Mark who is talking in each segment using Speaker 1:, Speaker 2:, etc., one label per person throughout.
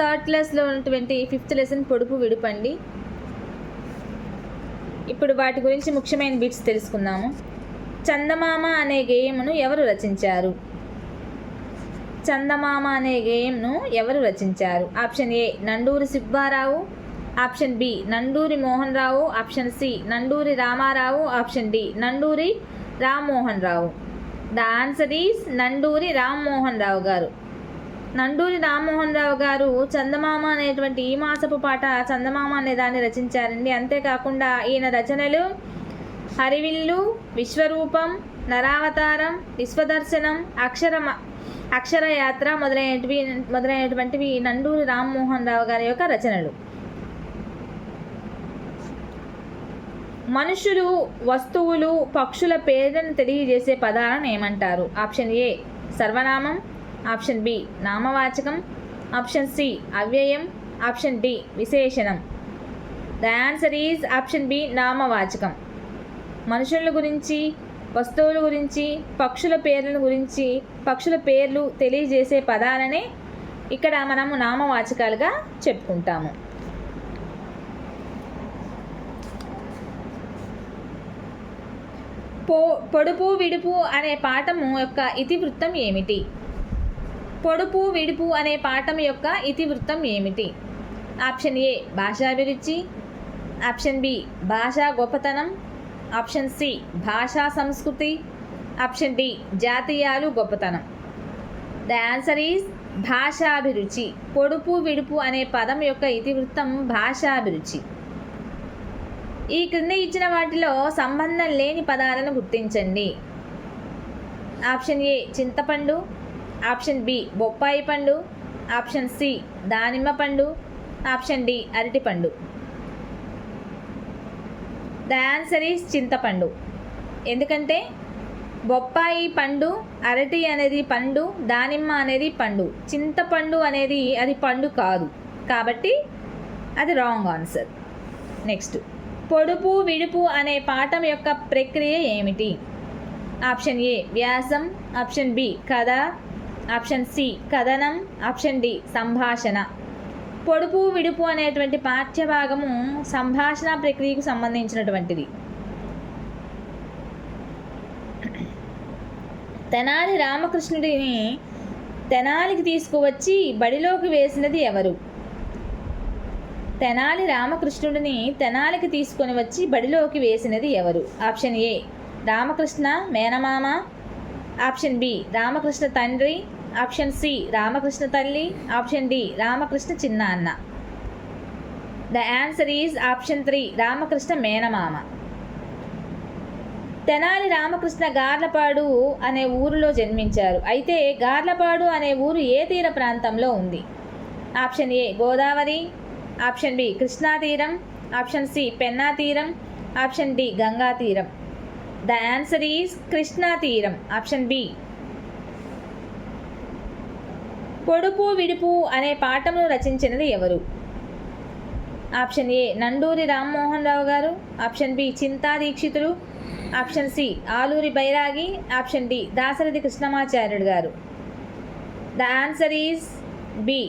Speaker 1: Third క్లాస్లో ఉన్నటువంటి fifth lesson పొడుపు విడుపండి. ఇప్పుడు వాటి గురించి ముఖ్యమైన బిట్స్ తెలుసుకుందాము. చందమామ అనే గేయమును ఎవరు రచించారు? చందమామ అనే గేయంను ఎవరు రచించారు? Option A Nanduri Subbarao. Option B Nanduri Mohan Rao option C Nanduri Ramarao. Option D Nanduri Rammohan Rao the answer is Nanduri Rammohan Rao garu. Nanduri Rammohan రావు గారు చందమామ అనేటువంటి ఈ మాసపు పాట చందమామ అనే దాన్ని రచించారండి. అంతేకాకుండా ఈయన రచనలు హరివిల్లు విశ్వరూపం నరావతారం విశ్వదర్శనం అక్షరమ అక్షరయాత్ర మొదలైనటివి మొదలైనటువంటివి నండూరి రామ్మోహన్ రావు గారి యొక్క రచనలు. మనుషులు వస్తువులు పక్షుల పేర్లను తెలియజేసే పదాలను ఏమంటారు? ఆప్షన్ ఏ సర్వనామం. ఆప్షన్ బి నామవాచకం ఆప్షన్ సి అవ్యయం ఆప్షన్ డి విశేషణం. The answer is option B నామవాచకం. మనుషుల గురించి వస్తువుల గురించి పక్షుల పేర్లను గురించి పక్షుల పేర్లు తెలియజేసే పదాలనే ఇక్కడ మనము నామవాచకాలుగా చెప్పుకుంటాము. పో పొడుపు విడుపు అనే పాఠము యొక్క ఇతివృత్తం ఏమిటి? పొడుపు విడుపు అనే పాఠం యొక్క ఇతివృత్తం ఏమిటి? ఆప్షన్ ఏ భాషాభిరుచి ఆప్షన్ బి భాషా గొప్పతనం. ఆప్షన్ సి భాషా సంస్కృతి. ఆప్షన్ డి జాతీయాలు గొప్పతనం. ద ఆన్సర్ ఈజ్ భాషాభిరుచి పొడుపు విడుపు అనే పదం యొక్క ఇతివృత్తం భాషాభిరుచి ఈ క్రింద ఇచ్చిన వాటిలో సంబంధం లేని పదాలను గుర్తించండి. ఆప్షన్ ఏ చింతపండు. ఆప్షన్ బి బొప్పాయి పండు ఆప్షన్ సి దానిమ్మ పండు ఆప్షన్ డి అరటిపండు ద ఆన్సర్ ఈస్ చింతపండు. ఎందుకంటే బొప్పాయి పండు అరటి అనేది పండు దానిమ్మ అనేది పండు. చింతపండు అనేది అది పండు కాదు. కాబట్టి అది రాంగ్ ఆన్సర్ నెక్స్ట్ పొడుపు విడుపు అనే పాఠం యొక్క ప్రక్రియ ఏమిటి? ఆప్షన్ ఏ వ్యాసం. ఆప్షన్ బి కథ. ఆప్షన్ సి కథనం. ఆప్షన్ డి సంభాషణ. పొడుపు విడుపు అనేటువంటి పాఠ్యభాగము సంభాషణ ప్రక్రియకు సంబంధించినటువంటిది. తెనాలి రామకృష్ణుడిని తెనాలికి తీసుకువచ్చి బడిలోకి వేసినది ఎవరు? తెనాలి రామకృష్ణుడిని తెనాలికి తీసుకొని వచ్చి బడిలోకి వేసినది ఎవరు? ఆప్షన్ ఏ రామకృష్ణ మేనమామ. ఆప్షన్ బి రామకృష్ణ తండ్రి. ఆప్షన్ సి రామకృష్ణ తల్లి ఆప్షన్ డి రామకృష్ణ చిన్న అన్న. The answer is option three Ramakrishna మేనమామ. తెనాలి రామకృష్ణ గార్లపాడు అనే ఊరిలో జన్మించారు. అయితే గార్లపాడు అనే ఊరు ఏ తీర ప్రాంతంలో ఉంది? Option A Godavari option B Krishna తీరం ఆప్షన్ సి పెన్నా తీరం ఆప్షన్ డి గంగా తీరం. ద ఆన్సర్ ఈజ్ కృష్ణా తీరం ఆప్షన్ బి పొడుపు విడుపు అనే పాఠమును రచించినది ఎవరు? Option A Nanduri Rammohan Rao garu. Option B Chinta Dikshitulu option C Aluri Bairagi. Option D Dasarathi Krishnamacharyudu garu. The answer is B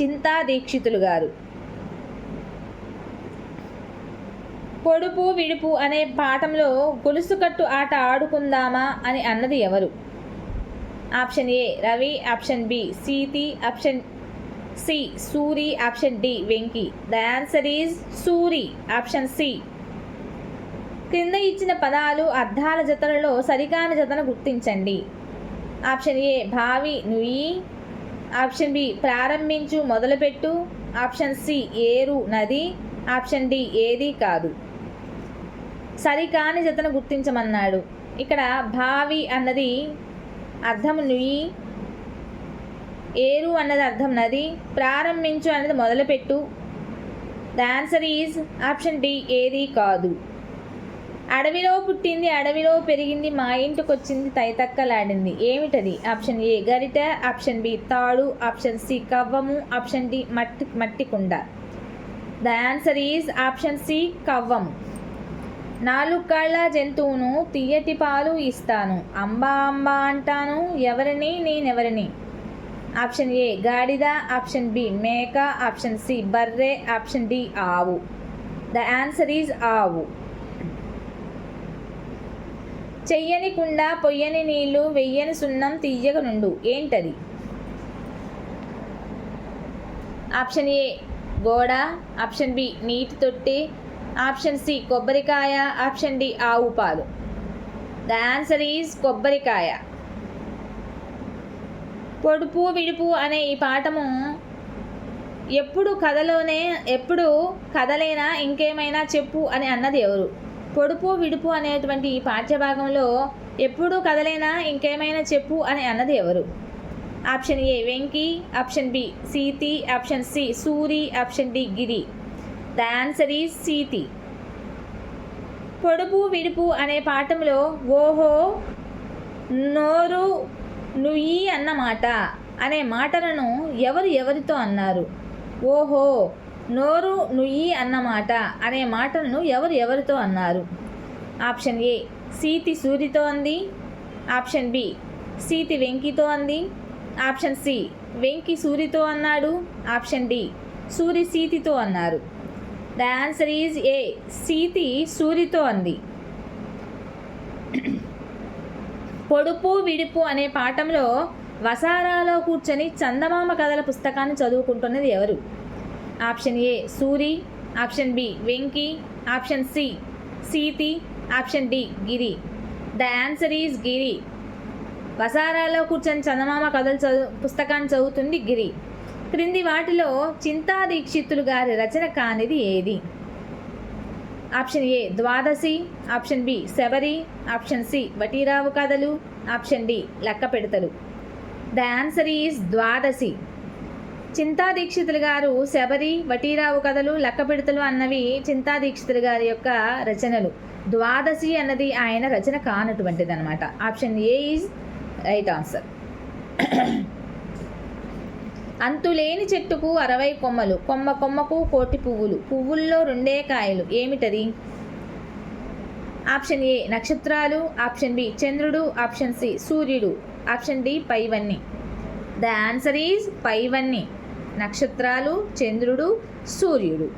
Speaker 1: Chinta Dikshitulu garu. పొడుపు విడుపు అనే పాఠంలో గొలుసుకట్టు ఆట ఆడుకుందామా అని అన్నది ఎవరు? Option A Ravi option B Seethi option C Suri option D Venky. The answer is Suri option C. క్రింద ఇచ్చిన పదాలు అర్థాల జతలలో సరికాని జతను గుర్తించండి. ఆప్షన్ ఏ భావి నుయ్యి ఆప్షన్ బి ప్రారంభించు మొదలుపెట్టు. ఆప్షన్ సి ఏరు నది. ఆప్షన్ డి ఏది కాదు. సరికాని జతను గుర్తించమన్నాడు. ఇక్కడ భావి అన్నది అర్థం నుయ్యి ఏరు అన్నది అర్థం నది. ప్రారంభించు అన్నది మొదలుపెట్టు. The answer is option D ఏది కాదు. అడవిలో పుట్టింది అడవిలో పెరిగింది మా ఇంటికి వచ్చింది తైతక్కలాడింది. ఏమిటది? ఆప్షన్ ఏ గరిట. ఆప్షన్ బి తాడు. ఆప్షన్ సి కవ్వము. ఆప్షన్ డి మట్టి మట్టి కుండ. The answer is option C కవ్వము. నాలుగు కాళ్ళ జంతువును తీయటి పాలు ఇస్తాను. అంబా అంబా అంటాను. ఎవరిని? నేనెవరిని? ఆప్షన్ ఏ గాడిద. ఆప్షన్ బి మేక. ఆప్షన్ సి బర్రె. ఆప్షన్ డి ఆవు. ద ఆన్సర్ ఈజ్ ఆవు. చెయ్యని కుండ పొయ్యని నీళ్ళు వెయ్యని సున్నం తీయగ నుండు ఏంటది? ఆప్షన్ ఏ గోడ. ఆప్షన్ బి నీటి తొట్టి. ఆప్షన్ సి కొబ్బరికాయ. ఆప్షన్ డి ఆవు పాలు. ద ఆన్సర్ ఈజ్ కొబ్బరికాయ. పొడుపు విడుపు అనే ఈ పాఠము ఎప్పుడు కథలోనే ఎప్పుడు కథలైనా ఇంకేమైనా చెప్పు అని అన్నది ఎవరు? పొడుపు విడుపు అనేటువంటి ఈ పాఠ్యభాగంలో ఎప్పుడు కథలైనా ఇంకేమైనా చెప్పు అని అన్నది ఎవరు? Option A Venky. Option B Seethi. Option C Suri. Option D Giri. The answer is Seethi. పొడుపు విడుపు అనే పాఠంలో ఓహో నోరు నుయ్యి అన్నమాట అనే మాటలను ఎవరు ఎవరితో అన్నారు? ఓహో నోరు నుయ్యి అన్నమాట అనే మాటలను ఎవరు ఎవరితో అన్నారు? ఆప్షన్ ఏ సీతి సూరితో అంది. ఆప్షన్ బి సీతి వెంకితో అంది. ఆప్షన్ సి వెంకి సూరితో అన్నాడు. ఆప్షన్ డి సూరి సీతితో అన్నారు. The answer is A Seethi సూరితో అంది. పొడుపు విడుపు అనే పాఠంలో వసారాలో కూర్చొని చందమామ కథల పుస్తకాన్ని చదువుకుంటున్నది ఎవరు? Option A Suri. Option B Venky. Option C Seethi. Option D Giri. The answer is Giri. వసారాలో కూర్చొని చందమామ కథలు చదువు పుస్తకాన్ని చదువుతుంది గిరి. క్రింది వాటిలో చింతా దీక్షితులు గారి రచన కానిది ఏది? Option A Dwadasi. Option B Shabari. Option C Vatirao కథలు. ఆప్షన్ డి లెక్క పెడతలు. The answer is Dwadasi. Chinta Dikshitulu garu Shabari Vatirao కథలు లెక్క పెడతలు అన్నవి చింతా దీక్షితులు గారి యొక్క రచనలు. ద్వాదశి అన్నది ఆయన రచన కానటువంటిది అనమాట option A is right answer. అంతులేని చెట్టుకు అరవై కొమ్మలు కొమ్మ కొమ్మకు కోటి పువ్వులు పువ్వుల్లో రెండే కాయలు. ఏమిటది? ఆప్షన్ ఏ నక్షత్రాలు. ఆప్షన్ బి చంద్రుడు. ఆప్షన్ సి సూర్యుడు. ఆప్షన్ డి పైవన్నీ. ద ఆన్సర్ ఈజ్ పైవన్నీ. నక్షత్రాలు చంద్రుడు సూర్యుడు.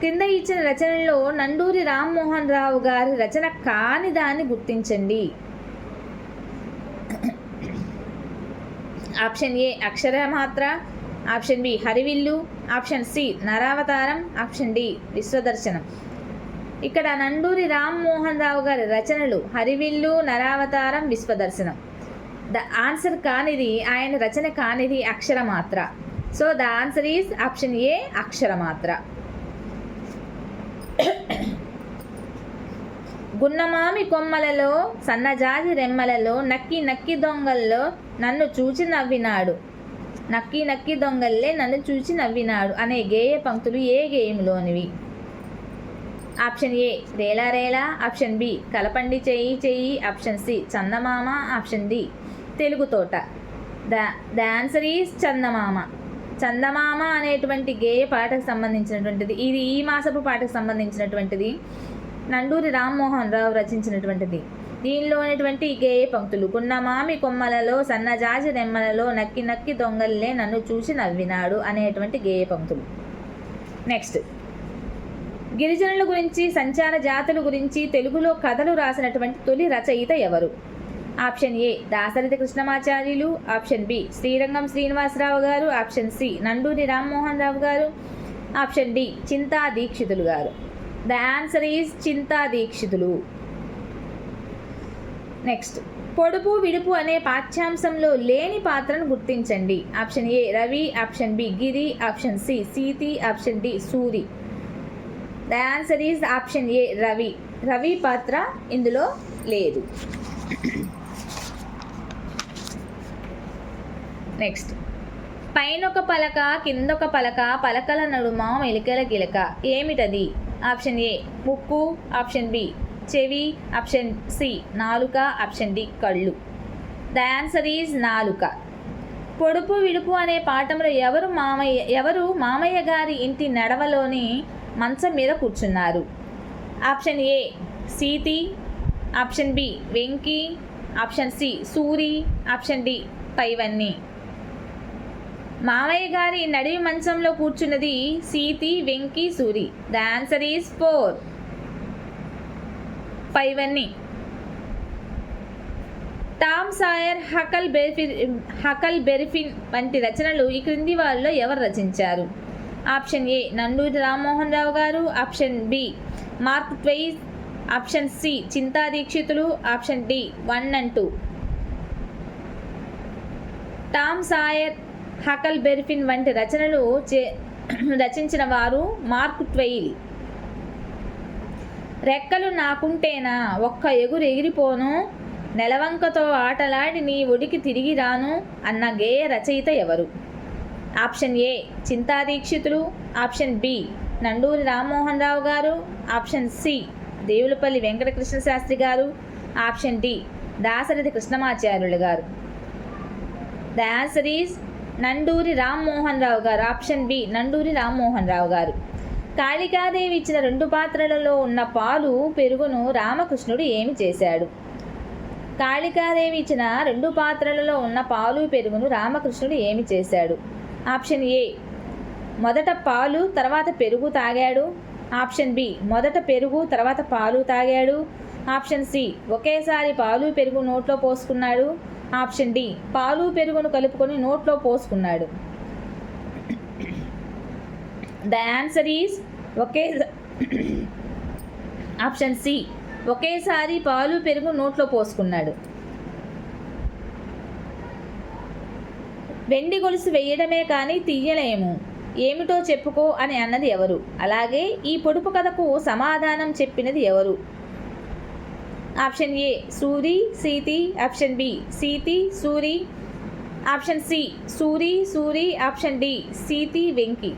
Speaker 1: కింద ఇచ్చిన రచనలో నండూరి రామ్మోహన్ రావు గారి రచన కాని దాన్ని గుర్తించండి. Option A Aksharamatra option B Harivillu option C Naravataram option D Vishwadarshanam. ఇక్కడ నండూరి రామ్మోహన్ రావు గారి రచనలు హరివిల్లు నరావతారం విశ్వదర్శనం. ద ఆన్సర్ కానిది ఆయన రచన కానిది Aksharamatra so the answer is option A Aksharamatra గున్నమామి కొమ్మలలో సన్నజాజి రెమ్మలలో నక్కి నక్కి దొంగల్లో నన్ను చూచి నవ్వినాడు. నక్కి నక్కి దొంగల్లే నన్ను చూచి నవ్వినాడు అనే గేయ పంక్తులు ఏ గేయంలోనివి option A Rela Rela. Option B కలపండి చెయ్యి చెయ్యి. Option C Chandamama. Option D Telugu తోట. The the answer is Chandamama. Chandamama అనేటువంటి గేయ పాటకు సంబంధించినటువంటిది. ఇది ఈ మాసపు పాటకు సంబంధించినటువంటిది. నండూరి రామ్మోహన్ రావు రచించినటువంటిది. దీనిలోనటువంటి గేయ పంక్తులు మామి కొమ్మలలో సన్నజాజి రెమ్మలలో నక్కి నక్కి దొంగల్లే నన్ను చూసి నవ్వినాడు అనేటువంటి గేయ పంక్తులు. నెక్స్ట్. గిరిజనుల గురించి సంచార జాతుల గురించి తెలుగులో కథలు రాసినటువంటి తొలి రచయిత ఎవరు? Option A Dasarathi Krishnamacharyulu. Option B Srirangam Srinivasarao garu. Option C Nanduri Rammohan Rao garu. Option D Chinta Dikshitulu garu. The answer is Chinta Dikshitulu. Next పొడుపు విడుపు అనే పాఠ్యాంశంలో లేని పాత్రను గుర్తించండి. Option A Ravi. Option B Giri. Option C Seethi. Option D Suri. The answer is option A Ravi. Ravi పాత్ర ఇందులో లేదు. నెక్స్ట్ పైనొక పలక కిందొక పలక పలకల నడుమ మెలికల గిలక. ఏమిటది? ఆప్షన్ ఏ ముక్కు ఆప్షన్ బి చెవి ఆప్షన్ సి నాలుక ఆప్షన్ డి కళ్ళు. ద ఆన్సర్ ఈజ్ నాలుక. పొడుపు విడుపు అనే పాఠంలో ఎవరు మామయ్య ఎవరు మామయ్య గారి ఇంటి నడవలోని మంచం మీద కూర్చున్నారు? Option A Seethi option B Venky option C Suri option D పైవన్నీ మామయ్య గారి నడివి మంచంలో కూర్చున్నది Seethi Venky Suri. The answer is four పైవన్నీ Tom Sawyer Huckleberry Finn Huckleberry Finn వంటి రచనలు ఈ క్రింది వారిలో ఎవరు రచించారు? Option A Nanduri Rammohan Rao garu. Option B Mark Twain option C Chinta Dikshitulu. Option D one and two. Tom Sawyer Huckleberry Finn వంటి రచనలు చే రచించిన వారు మార్క్ ట్వెయిల్. రెక్కలు నాకుంటేనా? ఒక్క ఎగురు ఎగిరిపోను. నెలవంకతో ఆటలాడి నీ ఒడికి తిరిగి రాను అన్న గేయ రచయిత ఎవరు? Option A Chinta Dikshitulu. Option B Nanduri Rammohan Rao garu. Option C Devulapalli Venkatakrishna Sastri garu. Option D Dasarathi Krishnamacharyulu garu. The answer is Nanduri Rammohan Rao garu option B Nanduri Rammohan Rao garu. Kalikadevi ఇచ్చిన రెండు పాత్రలలో ఉన్న పాలు పెరుగును రామకృష్ణుడు ఏమి చేశాడు? కాళికాదేవి ఇచ్చిన రెండు పాత్రలలో ఉన్న పాలు పెరుగును రామకృష్ణుడు ఏమి చేశాడు? ఆప్షన్ ఏ మొదట పాలు తర్వాత పెరుగు తాగాడు. ఆప్షన్ బి మొదట పెరుగు తర్వాత పాలు తాగాడు. ఆప్షన్ సి ఒకేసారి పాలు పెరుగు నోట్లో పోసుకున్నాడు. ఆప్షన్ డి పాలు పెరుగును కలుపుకొని నోట్లో పోసుకున్నాడు. The answer is okay option C ఒకేసారి పాలు పెరుగు నోట్లో పోసుకున్నాడు. వెండి గొలుసు వేయడమే కానీ తీయలేము. ఏమిటో చెప్పుకో అని అన్నది ఎవరు? అలాగే ఈ పొడుపు కథకు సమాధానం చెప్పినది ఎవరు? Option A Suri Seethi option B Seethi Suri. Option C Suri Suri option D Seethi Venky.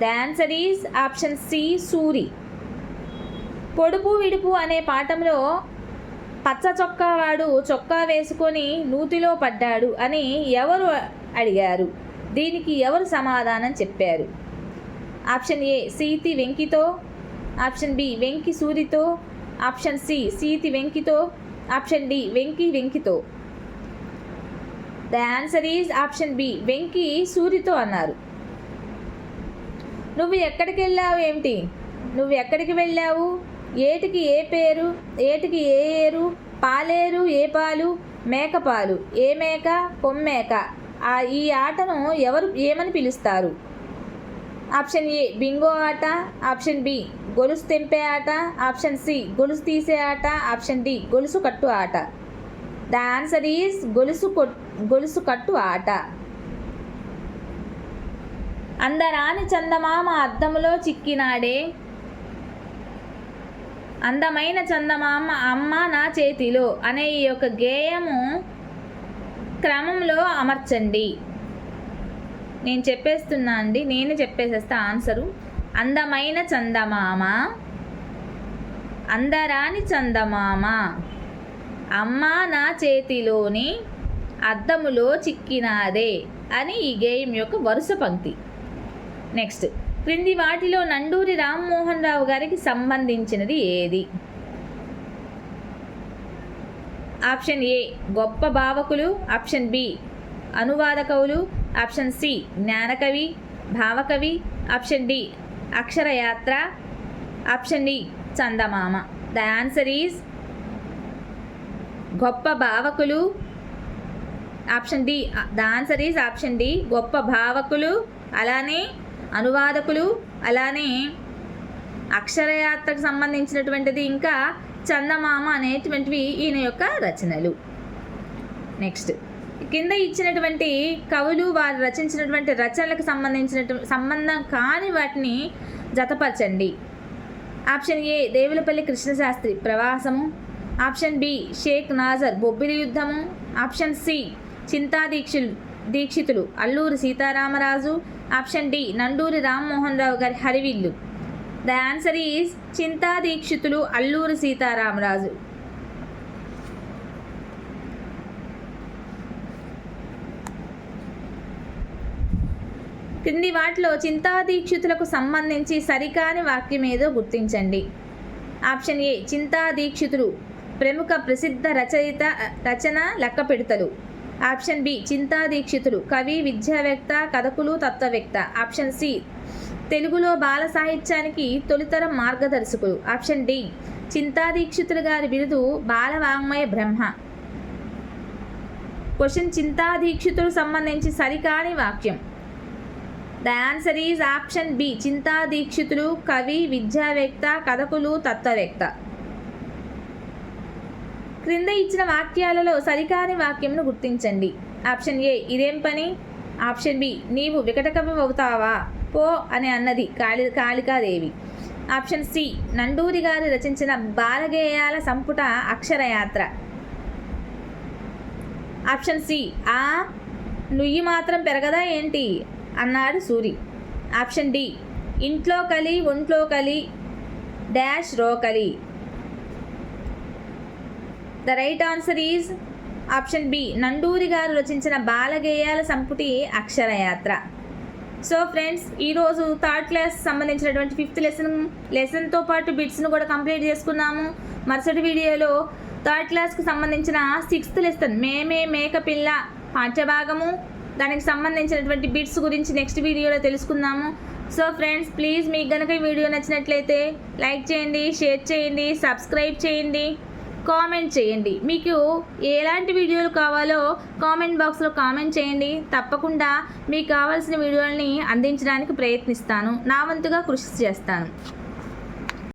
Speaker 1: The answer is option C Suri. పొడుపు విడుపు అనే పాఠంలో పచ్చ చొక్కా వాడు చొక్కా వేసుకొని నూతిలో పడ్డాడు అని ఎవరు అడిగారు? దీనికి ఎవరు సమాధానం చెప్పారు? ఆప్షన్ ఏ సీతి వెంకితో ఆప్షన్ బి వెంకి సూరితో ఆప్షన్ సి సీతి వెంకితో. Option D Venky వెంకితో. The answer is option B Venky సూరితో అన్నారు. నువ్వు ఎక్కడికి వెళ్ళావు ఏమిటి? నువ్వు ఎక్కడికి వెళ్ళావు? ఏటికి ఏ పేరు? ఏటికి ఏ ఏరు? పాలేరు? ఏ పాలు? మేకపాలు ఏ మేక? కొమ్మేక ఆ ఈ ఆటను ఎవరు ఏమని పిలుస్తారు? ఆప్షన్ ఏ బింగో ఆట. ఆప్షన్ బి గొలుసు తెంపే ఆట ఆప్షన్ సి గొలుసు తీసే ఆట ఆప్షన్ డి గొలుసు కట్టు ఆట. ద ఆన్సర్ ఈజ్ గొలుసు గొలుసు కట్టు ఆట. అందరాని చందమామ అద్దములో చిక్కినాడే. అందమైన చందమామ అమ్మ నా చేతిలో అనే ఈ యొక్క గేయము క్రమంలో అమర్చండి. నేను చెప్పేస్తున్నా అండి నేను చెప్పేసేస్తా ఆన్సరు. అందమైన చందమామ అందరాని చందమామ అమ్మ నా చేతిలోని అద్దములో చిక్కినాదే అని ఈ గేయం యొక్క వరుస పంక్తి. నెక్స్ట్ క్రింది వాటిలో నండూరి రామ్మోహన్ రావు గారికి సంబంధించినది ఏది? ఆప్షన్ ఏ గొప్ప భావకులు. ఆప్షన్ బి అనువాద కవులు ఆప్షన్ సి జ్ఞానకవి భావకవి. Option D అక్షరయాత్ర. Option D Chandamama. The answer is గొప్ప భావకులు. Option D the answer is option D గొప్ప భావకులు అలానే అనువాదకులు అలానే అక్షరయాత్రకు సంబంధించినటువంటిది ఇంకా చందమామ అనేటువంటివి ఈయన యొక్క రచనలు. నెక్స్ట్ కింద ఇచ్చినటువంటి కవులు వారు రచించినటువంటి రచనలకు సంబంధించిన సంబంధం కాని వాటిని జతపరచండి. ఆప్షన్ ఏ దేవులపల్లి కృష్ణశాస్త్రి ప్రవాసము. ఆప్షన్ బి షేక్ నాజర్ బొబ్బిలి యుద్ధము. Option C Chinta Dikshulu Dikshitulu Alluri Sitaramaraju. Option D Nanduri Rammohan Rao గారి Harivillu. The answer is Chinta Dikshitulu Alluri Sitaramaraju. క్రింది వాటిలో చింతా దీక్షితులకు సంబంధించి సరికాని వాక్యం ఏదో గుర్తించండి. ఆప్షన్ ఏ చింతాదీక్షితులు ప్రముఖ ప్రసిద్ధ రచయిత రచన లెక్క పెడతలు. ఆప్షన్ బి చింతాదీక్షితులు కవి విద్యావేత్త కథకులు తత్వవేత్త. ఆప్షన్ సి తెలుగులో బాల సాహిత్యానికి తొలితరం మార్గదర్శకులు. ఆప్షన్ డి చింతా దీక్షితులు గారి బిరుదు బాల వాంగ్మయ బ్రహ్మ. క్వశ్చన్ చింతాదీక్షితులు సంబంధించి సరికాని వాక్యం. The answer is option B Chinta Dikshitulu కవి విద్యావేత్త కథకులు తత్వవేత్త క్రింద ఇచ్చిన వాక్యాలలో సరికాని వాక్యంను గుర్తించండి. ఆప్షన్ ఏ ఇదేం పని? ఆప్షన్ బి నీవు వికటకవి అవుతావా పో అని అన్నది కాళి కాళికాదేవి. ఆప్షన్ సి నండూరి గారు రచించిన బాలగేయాల సంపుట అక్షరయాత్ర. ఆప్షన్ సి ఆ నుయ్యి మాత్రం పెరగదా ఏంటి? అన్నాడు సూరి. Option D. ఇంట్లో కలి ఒంట్లో కలి డాష్ రోకలి the right answer is option B. Nanduri garu రచించిన బాలగేయాల సంపుటి అక్షరయాత్ర. సో ఫ్రెండ్స్ ఈరోజు థర్డ్ క్లాస్ సంబంధించినటువంటి ఫిఫ్త్ లెసన్ లెసన్తో పాటు బిట్స్ను కూడా కంప్లీట్ చేసుకున్నాము. మరుసటి వీడియోలో థర్డ్ క్లాస్కి సంబంధించిన సిక్స్త్ లెసన్ మేమే మేక పిల్ల పాఠ్యభాగము దానికి సంబంధించినటువంటి బిట్స్ గురించి నెక్స్ట్ వీడియోలో తెలుసుకుందాము. సో ఫ్రెండ్స్ ప్లీజ్ మీకు కనుక ఈ వీడియో నచ్చినట్లయితే లైక్ చేయండి షేర్ చేయండి సబ్స్క్రైబ్ చేయండి కామెంట్ చేయండి. మీకు ఎలాంటి వీడియోలు కావాలో కామెంట్ బాక్స్లో కామెంట్ చేయండి. తప్పకుండా మీకు కావాల్సిన వీడియోలని అందించడానికి ప్రయత్నిస్తాను. నా వంతుగా కృషి చేస్తాను.